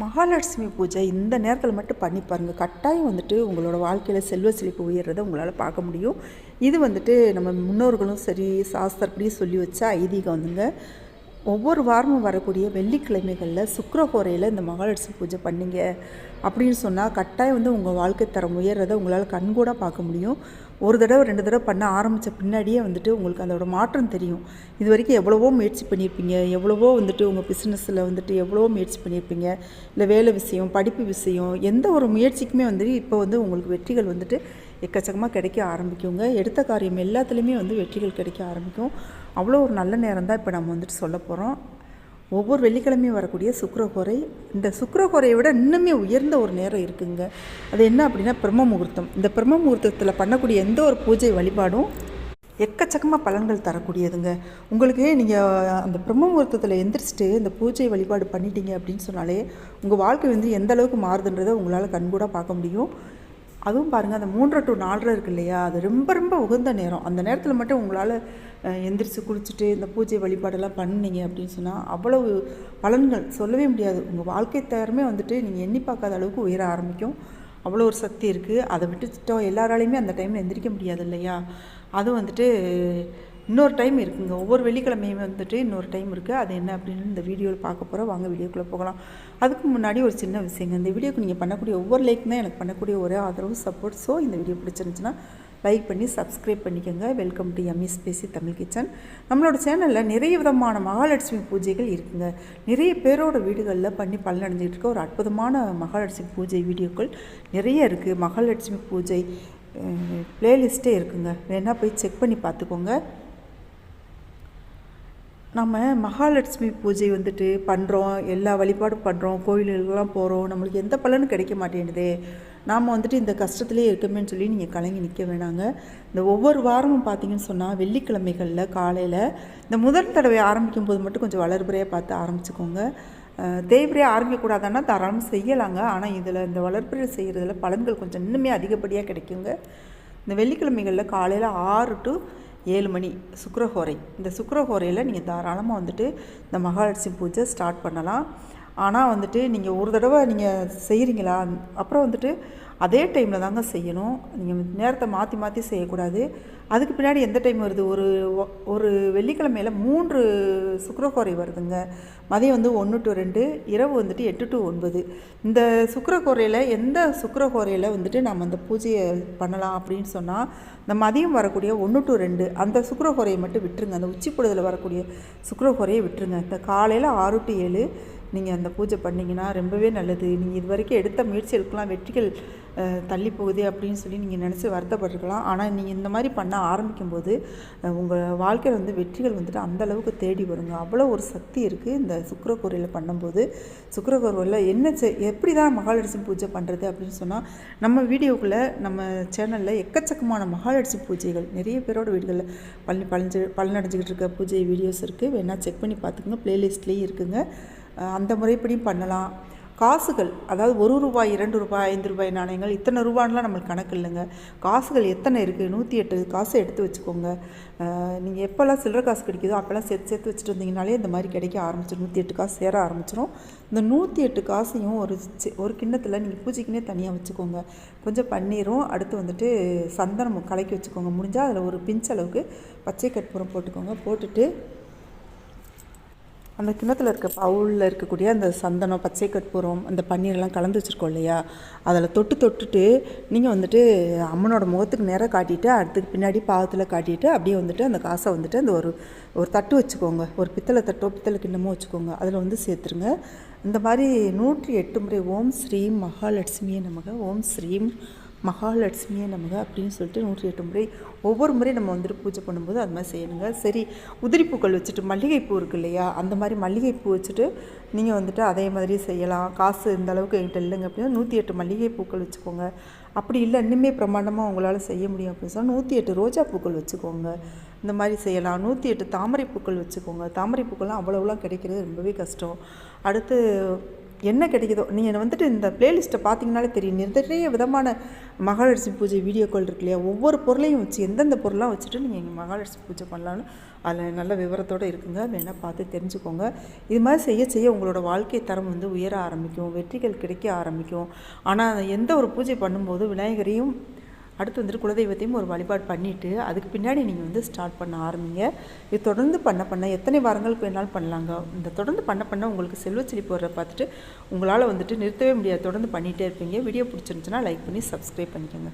மகாலட்சுமி பூஜை இந்த நேரத்தில் மட்டும் பண்ணி பாருங்கள் கட்டாயம் வந்துட்டு உங்களோட வாழ்க்கையில் செல்வ செழிப்பு உயர்றதை உங்களால் பார்க்க முடியும். இது வந்துட்டு நம்ம முன்னோர்களும் சரி சாஸ்திரப்படியும் சொல்லி வச்ச ஐதீகம் வந்துங்க. ஒவ்வொரு வாரமும் வரக்கூடிய வெள்ளிக்கிழமைகளில் சுக்கரஹோரையில் இந்த மகாலட்சுமி பூஜை பண்ணிங்க அப்படின்னு சொன்னால் கட்டாயம் வந்து உங்கள் வாழ்க்கை தரம் உயர்றதை உங்களால் கண்கூட பார்க்க முடியும். ஒரு தடவை ரெண்டு தடவை பண்ண ஆரம்பித்த பின்னாடியே வந்துட்டு உங்களுக்கு அதோட மாற்றம் தெரியும். இது வரைக்கும் எவ்வளவோ முயற்சி பண்ணியிருப்பீங்க. எவ்வளவோ வந்துட்டு உங்கள் பிஸ்னஸில் வந்துட்டு எவ்வளவோ முயற்சி பண்ணியிருப்பீங்க. இல்லை வேலை விஷயம் படிப்பு விஷயம் எந்த ஒரு முயற்சிக்குமே வந்துட்டு இப்போ வந்து உங்களுக்கு வெற்றிகள் வந்துட்டு எக்கச்சக்கமாக கிடைக்க ஆரம்பிக்குங்க. எடுத்த காரியம் எல்லாத்துலேயுமே வந்து வெற்றிகள் கிடைக்க ஆரம்பிக்கும். அவ்வளோ ஒரு நல்ல நேரம் தான் இப்போ நம்ம வந்துட்டு சொல்ல போகிறோம் ஒவ்வொரு வெள்ளிக்கிழமையும் வரக்கூடிய சுக்கரஹோரை இந்த சுக்கரஹோரையை விட இன்னுமே உயர்ந்த ஒரு நேரம் இருக்குங்க. அது என்ன அப்படின்னா பிரம்ம முகூர்த்தம். இந்த பிரம்ம முகூர்த்தத்தில் பண்ணக்கூடிய எந்த ஒரு பூஜை வழிபாடும் எக்கச்சக்கமாக பலன்கள் தரக்கூடியதுங்க. உங்களுக்கு நீங்கள் அந்த பிரம்ம முகூர்த்தத்தில் எந்திரிச்சிட்டு இந்த பூஜை வழிபாடு பண்ணிட்டீங்க அப்படின்னு சொன்னாலே உங்கள் வாழ்க்கை வந்து எந்த அளவுக்கு மாறுதுன்றதை உங்களால் கண்கூட பார்க்க முடியும். அதுவும் பாருங்கள் அந்த மூன்றரை டு நாலரை இருக்கு இல்லையா? அது ரொம்ப ரொம்ப உகந்த நேரம். அந்த நேரத்தில் மட்டும் உங்களால் எந்திரிச்சு குளிச்சுட்டு இந்த பூஜை வழிபாடெல்லாம் பண்ணீங்க அப்படின்னு சொன்னால் அவ்வளவு பலன்கள் சொல்லவே முடியாது. உங்கள் வாழ்க்கை தரமே வந்துட்டு நீங்கள் எண்ணி பார்க்காத அளவுக்கு உயர ஆரம்பிக்கும். அவ்வளோ ஒரு சக்தி இருக்குது அதை விட்டுட்டோம் எல்லாராலையுமே அந்த டைமில் எந்திரிக்க முடியாது இல்லையா? அது வந்துட்டு இன்னொரு டைம் இருக்குங்க. ஒவ்வொரு வெள்ளிக்கிழமையும் வந்துட்டு இன்னொரு டைம் இருக்குது அது என்ன அப்படின்னு இந்த வீடியோவில் பார்க்க போகிறோம் வாங்க வீடியோக்குள்ளே போகலாம். அதுக்கு முன்னாடி ஒரு சின்ன விஷயங்க. இந்த வீடியோக்கு நீங்கள் பண்ணக்கூடிய ஒவ்வொரு லைக் தான் எனக்கு பண்ணக்கூடிய ஒரே ஆதரவு சப்போர்ட் ஸோ இந்த வீடியோ பிடிச்சிருந்துச்சுன்னா லைக் பண்ணி சப்ஸ்கிரைப் பண்ணிக்கோங்க. Welcome to ME Spacey Tamil kitchen நம்மளோட சேனலில் நிறைய விதமான மகாலட்சுமி பூஜைகள் இருக்குங்க. நிறைய பேரோட வீடுகளில் பண்ணி பலனடைஞ்சிட்டு இருக்க ஒரு அற்புதமான மகாலட்சுமி பூஜை வீடியோக்கள் நிறைய இருக்குது மகாலட்சுமி பூஜை ப்ளேலிஸ்ட்டே இருக்குங்க. வேணால் போய் செக் பண்ணி பார்த்துக்கோங்க. நம்ம மகாலட்சுமி பூஜை வந்துட்டு பண்ணுறோம் எல்லா வழிபாடும் பண்ணுறோம் கோயில்களுக்கெல்லாம் போகிறோம் நம்மளுக்கு எந்த பலனும் கிடைக்க மாட்டேங்குது. நாம் வந்துட்டு இந்த கஷ்டத்துலேயே இருக்கமேன்னு சொல்லி நீங்கள் கலங்கி நிற்க வேணாங்க. இந்த ஒவ்வொரு வாரமும் பார்த்தீங்கன்னு சொன்னால் வெள்ளிக்கிழமைகளில் காலையில் இந்த முதல் தடவை ஆரம்பிக்கும் போது மட்டும் கொஞ்சம் வளர்புறையாக பார்த்து ஆரம்பிச்சுக்கோங்க. அஹ், ஆரம்பிக்கக்கூடாதுன்னா தாராளமாக செய்யலாங்க. ஆனால் இதில் இந்த வளர்ப்புறை செய்கிறதுல பலன்கள் கொஞ்சம் இன்னுமே அதிகப்படியாக கிடைக்குங்க. இந்த வெள்ளிக்கிழமைகளில் காலையில் ஆறு டு ஏழு மணி சுக்கரஹோரை. இந்த சுக்கரஹோரையில் நீங்கள் தாராளமாக வந்துட்டு இந்த மகாலட்சுமி பூஜை ஸ்டார்ட் பண்ணலாம். ஆனால் வந்துட்டு நீங்கள் ஒரு தடவை நீங்கள் செய்கிறீங்களா அப்புறம் வந்துட்டு அதே டைமில் தாங்க செய்யணும். நீங்கள் நேரத்தை மாற்றி மாற்றி செய்யக்கூடாது. அதுக்கு பின்னாடி எந்த டைம் வருது? ஒரு ஒரு வெள்ளிக்கிழமையில் மூன்று சுக்கரக்கோரை வருதுங்க. மதியம் வந்து ஒன்று டு ரெண்டு இரவு வந்துட்டு எட்டு டு ஒன்பது. இந்த சுக்கரக்கோரையில் எந்த சுக்கரக்கோரையில் வந்துட்டு நம்ம அந்த பூஜையை பண்ணலாம் அப்படின்னு சொன்னால் இந்த மதியம் வரக்கூடிய ஒன்று டு ரெண்டு அந்த சுக்கரக்கோரையை மட்டும் விட்டுருங்க. அந்த உச்சி பொழுதில் வரக்கூடிய சுக்கரக்கோரையை விட்டுருங்க. இந்த காலையில் ஆறு டு ஏழு நீங்கள் அந்த பூஜை பண்ணிங்கன்னா ரொம்பவே நல்லது. நீங்கள் இது வரைக்கும் எடுத்த முயற்சிகளுக்கெல்லாம் வெற்றிகள் தள்ளி போகுது அப்படின்னு சொல்லி நீங்கள் நினச்சி வருத்தப்பட்டிருக்கலாம். ஆனால் நீங்கள் இந்த மாதிரி பண்ண ஆரம்பிக்கும்போது உங்கள் வாழ்க்கையில் வந்து வெற்றிகள் வந்துட்டு அந்த அளவுக்கு தேடி வருங்க. அவ்வளோ ஒரு சக்தி இருக்குது இந்த சுக்கரக்கோரையில் பண்ணும்போது. சுக்கரக்கோரையில் என்ன செ எப்படி தான் மகாலட்சுமி பூஜை பண்ணுறது அப்படின்னு சொன்னால் நம்ம வீடியோக்குள்ளே நம்ம சேனலில் எக்கச்சக்கமான மகாலட்சுமி பூஜைகள் நிறைய பேரோட வீடுகளில் பழனி பழஞ்சு பலனடைஞ்சிக்கிட்டு இருக்க பூஜை வீடியோஸ் இருக்குது வேணால் செக் பண்ணி பார்த்துக்கோங்க. ப்ளேலிஸ்ட்லேயும் இருக்குங்க. அந்த முறைப்படியும் பண்ணலாம். காசுகள் அதாவது ஒரு ரூபாய் இரண்டு ரூபாய் ஐந்து ரூபாய் நாணயங்கள் இத்தனை ரூபான்லாம் நம்மளுக்கு கணக்கு இல்லைங்க. காசுகள் எத்தனை இருக்குது நூற்றி எட்டு காசு எடுத்து வச்சுக்கோங்க. நீங்கள் எப்போல்லாம் சில்லற காசு கிடைக்குதோ அப்போல்லாம் சேர்த்து சேர்த்து வச்சுட்டு வந்தீங்கனாலே இந்த மாதிரி கிடைக்க ஆரம்பிச்சிடும் நூற்றி எட்டு காசு சேர ஆரம்பிச்சிடும் இந்த நூற்றி எட்டு காசையும் ஒரு சி- ஒரு கிண்ணத்தில் நீங்கள் பூஜைக்குன்னே தனியாக வச்சுக்கோங்க. கொஞ்சம் பன்னீரும் அடுத்து வந்துட்டு சந்தனம் கலக்கி வச்சுக்கோங்க. முடிஞ்சால் அதில் ஒரு பிஞ்ச் அளவுக்கு பச்சை கற்பூரம் போட்டுக்கோங்க. போட்டுட்டு அந்த கிண்ணத்தில் இருக்க பவுலில் இருக்கக்கூடிய அந்த சந்தனம் பச்சை கற்பூரம் அந்த பன்னீரெல்லாம் கலந்து வச்சுருக்கோம் இல்லையா? அதில் தொட்டு தொட்டுட்டு நீங்கள் வந்துட்டு அம்மனோட முகத்துக்கு நேராக காட்டிட்டு அடுத்துக்கு பின்னாடி பாகத்தில் காட்டிட்டு அப்படியே வந்துட்டு அந்த காசை வந்துட்டு அந்த ஒரு ஒரு தட்டு வச்சுக்கோங்க. ஒரு பித்தளை தட்டோ பித்தளை கிண்ணமோ வச்சுக்கோங்க. அதில் வந்து சேர்த்துருங்க. இந்த மாதிரி நூற்றி எட்டு முறை ஓம் ஸ்ரீம் மகாலட்சுமியே நமக. ஓம் ஸ்ரீம் மகாலட்சுமியை நமக அப்படின்னு சொல்லிட்டு நூற்றி எட்டு முறை ஒவ்வொரு முறையும் நம்ம வந்துட்டு பூஜை பண்ணும்போது அது மாதிரி செய்யணுங்க. சரி உதிரிப்பூக்கள் வச்சுட்டு மல்லிகைப்பூ இருக்கு இல்லையா? அந்த மாதிரி மல்லிகைப்பூ வச்சுட்டு நீங்கள் வந்துட்டு அதே மாதிரி செய்யலாம். காசு இந்த அளவுக்கு என்கிட்ட இல்லைங்க அப்படின்னா நூற்றி எட்டு மல்லிகை பூக்கள் வச்சுக்கோங்க. அப்படி இல்லை இன்னுமே பிரமாண்டமாக உங்களால் செய்ய முடியும் அப்படின்னு சொன்னால் நூற்றி எட்டு ரோஜா பூக்கள் வச்சுக்கோங்க. இந்த மாதிரி செய்யலாம். நூற்றி எட்டு தாமரை பூக்கள் வச்சுக்கோங்க. தாமரை பூக்கள்லாம் அவ்வளோலாம் கிடைக்கிறது ரொம்பவே கஷ்டம். அடுத்து என்ன கிடைக்குதோ நீங்கள் வந்துட்டு இந்த பிளேலிஸ்ட்டை பார்த்தீங்கனாலே தெரியும். நிறைய விதமான மகாலட்சுமி பூஜை வீடியோக்கள் இருக்கு இல்லையா? ஒவ்வொரு பொருளையும் வச்சு எந்தெந்த பொருளாக வச்சுட்டு நீங்கள் இங்கே மகாலட்சுமி பூஜை பண்ணலான்னு அதில் நல்ல விவரத்தோடு இருக்குங்க. வேணால் பார்த்து தெரிஞ்சுக்கோங்க. இது மாதிரி செய்ய செய்ய உங்களோட வாழ்க்கை தரம் வந்து உயர ஆரம்பிக்கும். வெற்றிகள் கிடைக்க ஆரம்பிக்கும். ஆனால் எந்த ஒரு பூஜை பண்ணும்போது விநாயகரையும் அடுத்து வந்துட்டு குலதெய்வத்தையும் ஒரு வழிபாடு பண்ணிவிட்டு அதுக்கு பின்னாடி நீங்கள் வந்து ஸ்டார்ட் பண்ண ஆரம்பிங்க. இது தொடர்ந்து பண்ண பண்ண எத்தனை வாரங்களுக்கு வேணாலும் பண்ணலாங்க. இந்த தொடர்ந்து பண்ண பண்ண உங்களுக்கு செல்வச்செழிப்பு வர பார்த்துட்டு உங்களால் வந்துட்டு நிறுத்தவே முடியாது. தொடர்ந்து பண்ணிகிட்டே இருப்பீங்க. வீடியோ பிடிச்சிருந்துச்சுன்னா லைக் பண்ணி சப்ஸ்கிரைப் பண்ணிக்கோங்க.